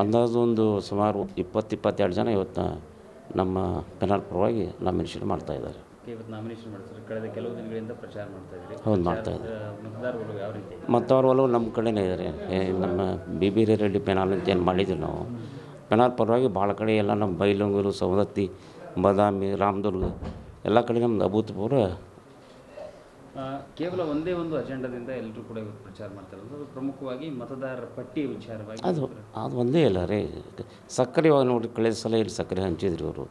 ಅಂದಾಜು ಒಂದು ಸುಮಾರು ಇಪ್ಪತ್ತು ಇಪ್ಪತ್ತೆರಡು ಜನ ಇವತ್ತು ನಮ್ಮ ಕನ್ನಡ ಪರವಾಗಿ ನಾಮಿನೇಷನ್ ಮಾಡ್ತಾ ಇದ್ದಾರೆ. ಹೌದು ಮಾಡ್ತಾ ಇದ್ದಾರೆ ಮತದಾರಗಳು ಯಾವ ರೀತಿ? ಮತ್ತು ಅವ್ರ ಒಲವು ನಮ್ಮ ಕಡೆನೇ ಇದ್ದಾರೆ ನಮ್ಮ ಬಿ ಬಿ ರೆಡ್ಡಿ ಪೆನಾಲ್ ಅಂತ ಏನು ಮಾಡಿದ್ದೀವಿ ನಾವು. ಪೆನಾಲ್ ಪರವಾಗಿ ಭಾಳ ಕಡೆ ಎಲ್ಲ ನಮ್ಮ ಬೈಲಂಗೂರು ಸವದತ್ತಿ ಬಾದಾಮಿ ರಾಮದುರ್ಗ ಎಲ್ಲ ಕಡೆ ನಮ್ದು ಅಭೂತಪೂರ್ವ ಕೇವಲ ಒಂದೇ ಒಂದು ಅಜೆಂಡಾದಿಂದ ಎಲ್ಲರೂ ಕೂಡ ಇವತ್ತು ಪ್ರಚಾರ ಮಾಡ್ತಾರೆ. ಅದು ಪ್ರಮುಖವಾಗಿ ಮತದಾರರ ಪಟ್ಟಿ ವಿಚಾರವಾಗಿ ಅದು ಅದು ಒಂದೇ ಇಲ್ಲ ರೀ. ಸಕ್ಕರೆ ಇವಾಗ ನೋಡಿ ಕಳೆದ ಸಲ ಇಲ್ಲಿ ಸಕ್ಕರೆ ಹಂಚಿದ್ರು ಅವರು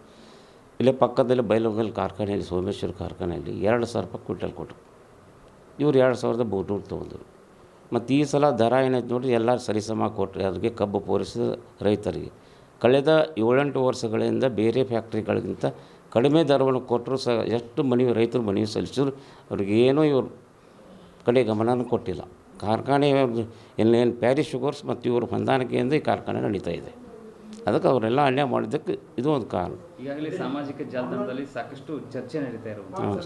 ಇಲ್ಲೇ ಪಕ್ಕದಲ್ಲಿ ಬೈಲೋಗಲ್ ಕಾರ್ಖಾನೆಯಲ್ಲಿ ಸೋಮೇಶ್ವರ ಕಾರ್ಖಾನೆಯಲ್ಲಿ ಎರಡು ಸಾವಿರ ರೂಪಾಯಿ ಕ್ವಿಂಟಲ್ ಕೊಟ್ಟರು. ಇವ್ರು ಎರಡು ಸಾವಿರದ ಮೂರ್ನೂರು ತೊಗೊಂಡ್ರು. ಮತ್ತು ಈ ಸಲ ದರ ಏನಾಯ್ತು ನೋಡಿರಿ ಎಲ್ಲರೂ ಸರಿಸಮ ಕೊಟ್ಟರೆ ಅದಕ್ಕೆ ಕಬ್ಬು ಪೂರೈಸಿದ ರೈತರಿಗೆ. ಕಳೆದ ಏಳೆಂಟು ವರ್ಷಗಳಿಂದ ಬೇರೆ ಫ್ಯಾಕ್ಟ್ರಿಗಳಿಗಿಂತ ಕಡಿಮೆ ದರವನ್ನು ಕೊಟ್ಟರು ಸಹ ಎಷ್ಟು ಮನವಿ ರೈತರು ಮನವಿ ಸಲ್ಲಿಸಿದ್ರು ಅವ್ರಿಗೇನೂ ಇವರು ಕಡೆ ಗಮನನೂ ಕೊಟ್ಟಿಲ್ಲ. ಕಾರ್ಖಾನೆ ಇನ್ನೇನು ಪ್ಯಾರಿಸ್ ಶುಗರ್ಸ್ ಮತ್ತು ಇವರು ಹೊಂದಾಣಿಕೆಯಿಂದ ಈ ಕಾರ್ಖಾನೆ ನಡೀತಾ ಇದೆ. ಅದಕ್ಕೆ ಅವರೆಲ್ಲ ಅನ್ಯಾಯ ಮಾಡಿದ್ದಕ್ಕೆ ಇದು ಒಂದು ಕಾರಣ. ಈಗಾಗಲೇ ಸಾಮಾಜಿಕ ಜಾಲತಾಣದಲ್ಲಿ ಸಾಕಷ್ಟು ಚರ್ಚೆ ನಡೀತಾ ಇರೋದು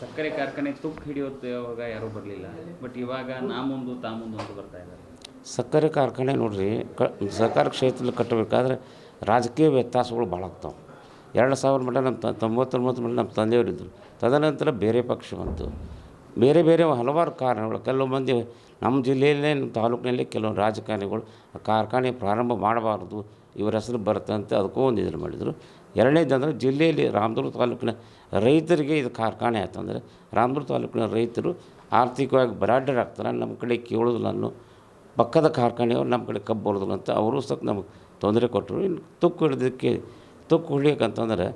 ಸಕ್ಕರೆ ಕಾರ್ಖಾನೆ ತುಕ್ಕು ಹಿಡಿಯೋದು ಯಾರೂ ಬರಲಿಲ್ಲ. ಬಟ್ ಇವಾಗ ನಾ ಮುಂದು ತಾ ಮುಂದು ಅಂತ ಬರ್ತಾ ಇದ್ದಾರೆ. ಸಕ್ಕರೆ ಕಾರ್ಖಾನೆ ನೋಡಿರಿ, ಕ ಸಹಕಾರ ಕ್ಷೇತ್ರದಲ್ಲಿ ಕಟ್ಟಬೇಕಾದ್ರೆ ರಾಜಕೀಯ ವ್ಯತ್ಯಾಸಗಳು ಭಾಳ ಆಗ್ತಾವೆ. ಎರಡು ಸಾವಿರ ಮಟ್ಟ ನಮ್ಮ ತ- ತೊಂಬತ್ತೊಂಬತ್ತು ಮಟ್ಟ ನಮ್ಮ ತಂದೆಯವರಿದ್ದರು ತದನಂತರ ಬೇರೆ ಪಕ್ಷ ಬಂತು. ಬೇರೆ ಬೇರೆ ಹಲವಾರು ಕಾರಣಗಳು, ಕೆಲವು ಮಂದಿ ನಮ್ಮ ಜಿಲ್ಲೆಯಲ್ಲೇ, ನಮ್ಮ ತಾಲೂಕಿನಲ್ಲೇ ಕೆಲವು ರಾಜಕಾರಣಿಗಳು ಕಾರ್ಖಾನೆ ಪ್ರಾರಂಭ ಮಾಡಬಾರ್ದು, ಇವರ ಹೆಸರು ಬರುತ್ತೆ ಅಂತ ಅದಕ್ಕೂ ಒಂದು ಇದನ್ನು ಮಾಡಿದರು. ಎರಡನೇದಂದರೆ ಜಿಲ್ಲೆಯಲ್ಲಿ ರಾಮದುರ್ಗ ತಾಲೂಕಿನ ರೈತರಿಗೆ ಇದು ಕಾರ್ಖಾನೆ ಆಯ್ತಂದರೆ ರಾಮದುರ್ಗ ತಾಲೂಕಿನ ರೈತರು ಆರ್ಥಿಕವಾಗಿ ಬರಾಡ್ಯರಾಗ್ತಾರೆ, ನಮ್ಮ ಕಡೆ ಕೇಳೋದಿಲ್ಲ ಅನ್ನೋ ಪಕ್ಕದ ಕಾರ್ಖಾನೆಯವರು ನಮ್ಮ ಕಡೆ ಕಬ್ಬು ಬರೋದಿಲ್ಲ ಅಂತ ಅವರು ಸಹ ನಮಗೆ ತೊಂದರೆ ಕೊಟ್ಟರು. ಇನ್ನು ತುಕ್ಕು ಹಿಡಿದಕ್ಕೆ, ತುಕ್ಕು ಅಂತಂದ್ರೆ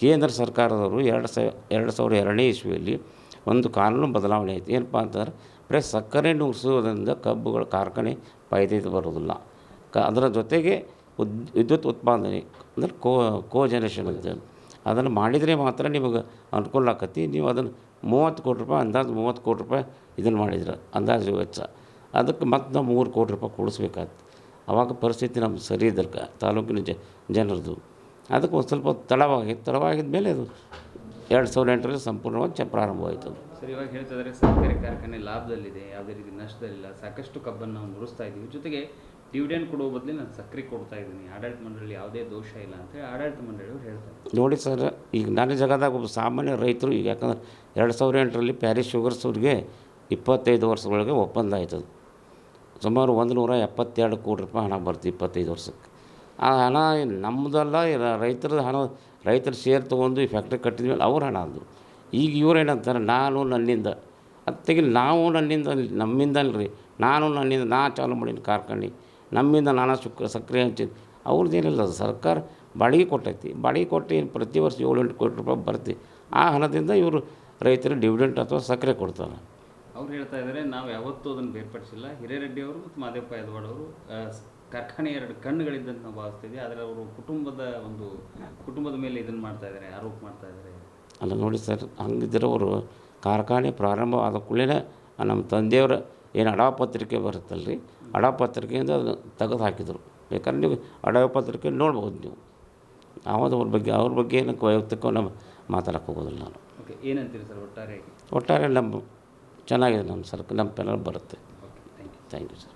ಕೇಂದ್ರ ಸರ್ಕಾರದವರು ಎರಡು ಸಾವಿರ ಎರಡು ಸಾವಿರದ ಎರಡನೇ ಇಸ್ವಿಯಲ್ಲಿ ಒಂದು ಕಾನೂನು ಬದಲಾವಣೆ ಆಯಿತು. ಏನಪ್ಪ ಅಂತಂದ್ರೆ ಬರೀ ಸಕ್ಕರೆ ನುಗ್ಸೋದ್ರಿಂದ ಕಬ್ಬುಗಳ ಕಾರ್ಖಾನೆ ಪಾಯ್ದೈತೆ ಬರೋದಿಲ್ಲ ಕ, ಅದರ ಜೊತೆಗೆ ಉದ್, ವಿದ್ಯುತ್ ಉತ್ಪಾದನೆ, ಅಂದರೆ ಕೋ ಕೋ ಜನರೇಷನ್ ಅಂತ ಅದನ್ನು ಮಾಡಿದರೆ ಮಾತ್ರ ನಿಮಗೆ ಅನುಕೂಲ ಆಕತಿ. ನೀವು ಅದನ್ನು ಮೂವತ್ತು ಕೋಟಿ ರೂಪಾಯಿ, ಅಂದಾಜು ಮೂವತ್ತು ಕೋಟಿ ರೂಪಾಯಿ ಇದನ್ನು ಮಾಡಿದ್ರೆ ಅಂದಾಜು ವೆಚ್ಚ. ಅದಕ್ಕೆ ಮತ್ತೆ ನಾವು ಮೂರು ಕೋಟಿ ರೂಪಾಯಿ ಕೊಡಿಸ್ಬೇಕಾಯ್ತು. ಅವಾಗ ಪರಿಸ್ಥಿತಿ ನಮ್ಮ ಸರಿ ಇದ್ದಲ್ಲ ಕ- ತಾಲೂಕಿನ ಜ ಜನರದು. ಅದಕ್ಕೆ ಒಂದು ಸ್ವಲ್ಪ ತಡವಾಗಿ ತಡವಾಗಿದ ಮೇಲೆ ಅದು ಎರಡು ಸಾವಿರದ ಎಂಟರಲ್ಲಿ ಸಂಪೂರ್ಣವಾಗಿ ಚ ಪ್ರಾರಂಭವಾಯಿತು ಸರ್ ಇವಾಗ ಹೇಳ್ತಾ ಇದ್ದಾರೆ ಸಕ್ಕರೆ ಕಾರ್ಖಾನೆ ಲಾಭದಲ್ಲಿದೆ ಯಾವುದೇ ರೀತಿ ನಷ್ಟದಲ್ಲಿಲ್ಲ. ಸಾಕಷ್ಟು ಕಬ್ಬನ್ನು ನಾವು ಮುರಿಸ್ತಾ ಇದ್ದೀವಿ. ಜೊತೆಗೆ ಡಿವಿಡೆಂಡ್ ಕೊಡುವ ಬದಲು ನಾನು ಸಕ್ಕರೆ ಕೊಡ್ತಾ ಇದ್ದೀನಿ. ಆಡಳಿತ ಮಂಡಳಿ ಯಾವುದೇ ದೋಷ ಇಲ್ಲ ಅಂತೇಳಿ ಆಡಳಿತ ಮಂಡಳಿಯವರು ಹೇಳ್ತಾರೆ ನೋಡಿ ಸರ್ ಈಗ ನನ್ನ ಜಗದಾಗ ಒಬ್ಬ ಸಾಮಾನ್ಯ ರೈತರು ಈಗ ಯಾಕಂದ್ರೆ ಎರಡು ಸಾವಿರದ ಎಂಟರಲ್ಲಿ ಪ್ಯಾರಿಸ್ ಶುಗರ್ಸ್ ಅವ್ರಿಗೆ ಇಪ್ಪತ್ತೈದು ವರ್ಷದೊಳಗೆ ಒಪ್ಪಂದ ಆಯ್ತದು. ಸುಮಾರು ಒಂದು ನೂರ ಎಪ್ಪತ್ತೆರಡು ಕೋಟಿ ರೂಪಾಯಿ ಹಣ ಬರ್ತೀವಿ ಇಪ್ಪತ್ತೈದು ವರ್ಷಕ್ಕೆ. ಆ ಹಣ ನಮ್ಮದಲ್ಲ ರೈತರ ಹಣ, ರೈತರ ಶೇರ್ ತೊಗೊಂಡು ಈ ಫ್ಯಾಕ್ಟ್ರಿ ಕಟ್ಟಿದ್ಮೇಲೆ ಅವ್ರ ಹಣ ಅದು. ಈಗ ಇವ್ರು ಏನಂತಾರೆ, ನಾನು ನನ್ನಿಂದ ಅತ್ತಿಗೆ ನಾವು ನನ್ನಿಂದ ನಮ್ಮಿಂದ ಅಲ್ರಿ. ನಾನು ನನ್ನಿಂದ, ನಾ ಚಾಲು ಮಾಡೀನಿ ಕಾರ್ಖಾನೆ, ನಮ್ಮಿಂದ ನಾನಾ ಶುಕ್ರ ಸಕ್ಕರೆ ಹಂಚಿದ್ದು ಅವ್ರದ್ದೇನಿಲ್ಲ ಸರ್ಕಾರ ಬಾಡಿಗೆ ಕೊಟ್ಟೈತಿ. ಬಾಡಿಗೆ ಕೊಟ್ಟು ಪ್ರತಿ ವರ್ಷ ಏಳು ಎಂಟು ಕೋಟಿ ರೂಪಾಯಿ ಬರ್ತಿ. ಆ ಹಣದಿಂದ ಇವರು ರೈತರು ಡಿವಿಡೆಂಟ್ ಅಥವಾ ಸಕ್ಕರೆ ಕೊಡ್ತಾರೆ. ಅವ್ರು ಹೇಳ್ತಾ ಇದ್ದಾರೆ ನಾವು ಯಾವತ್ತೂ ಅದನ್ನು ಬೇರ್ಪಡಿಸಿಲ್ಲ. ಹಿರೇರೆಡ್ಡಿಯವರು ಮತ್ತು ಮಾದೇವಪ್ಪ ಯದವಾಡ್ ಅವರು ಕಾರ್ಖಾನೆ ಎರಡು ಕಣ್ಣುಗಳಿದ್ದಂತ ನಾವು ಭಾವಿಸ್ತೀವಿ ಆದರೆ ಅವರು ಕುಟುಂಬದ ಒಂದು ಕುಟುಂಬದ ಮೇಲೆ ಇದನ್ನು ಮಾಡ್ತಾ ಇದ್ದಾರೆ ಆರೋಪ ಮಾಡ್ತಾ ಇದ್ದಾರೆ ಅಲ್ಲ ನೋಡಿ ಸರ್ ಹಂಗಿದ್ರೆ ಅವರು ಕಾರ್ಖಾನೆ ಪ್ರಾರಂಭ ಆದ ಕೂಡಲೇ ನಮ್ಮ ತಂದೆಯವರ ಏನು ಅಡಾಪತ್ರಿಕೆ ಬರುತ್ತಲ್ಲ ರೀ ಅಡಾಪತ್ರಿಕೆಯಿಂದ ಅದನ್ನು ತೆಗೆದು ಹಾಕಿದರು. ಬೇಕಾದ್ರೆ ನೀವು ಅಡಾಪತ್ರಿಕೆ ನೋಡ್ಬೋದು ನೀವು. ಆವಾಗ ಅವ್ರ ಬಗ್ಗೆ ಅವ್ರ ಬಗ್ಗೆ ಏನಕ್ಕೆ ವೈಯಕ್ತಿಕ ನಮ್ಮ ಮಾತಾಡಕ್ಕೆ ಹೋಗೋದಿಲ್ಲ. ನಾನು ಓಕೆ ಏನಂತೀರಿ ಸರ್ ಒಟ್ಟಾರೆ ಒಟ್ಟಾರೆ ನಮ್ಮ ಚೆನ್ನಾಗಿದೆ ನಮ್ಮ ಸರ್ಕ ನಮ್ಮ ಪೆನಲ್ ಬರುತ್ತೆ. Thank you thank you sir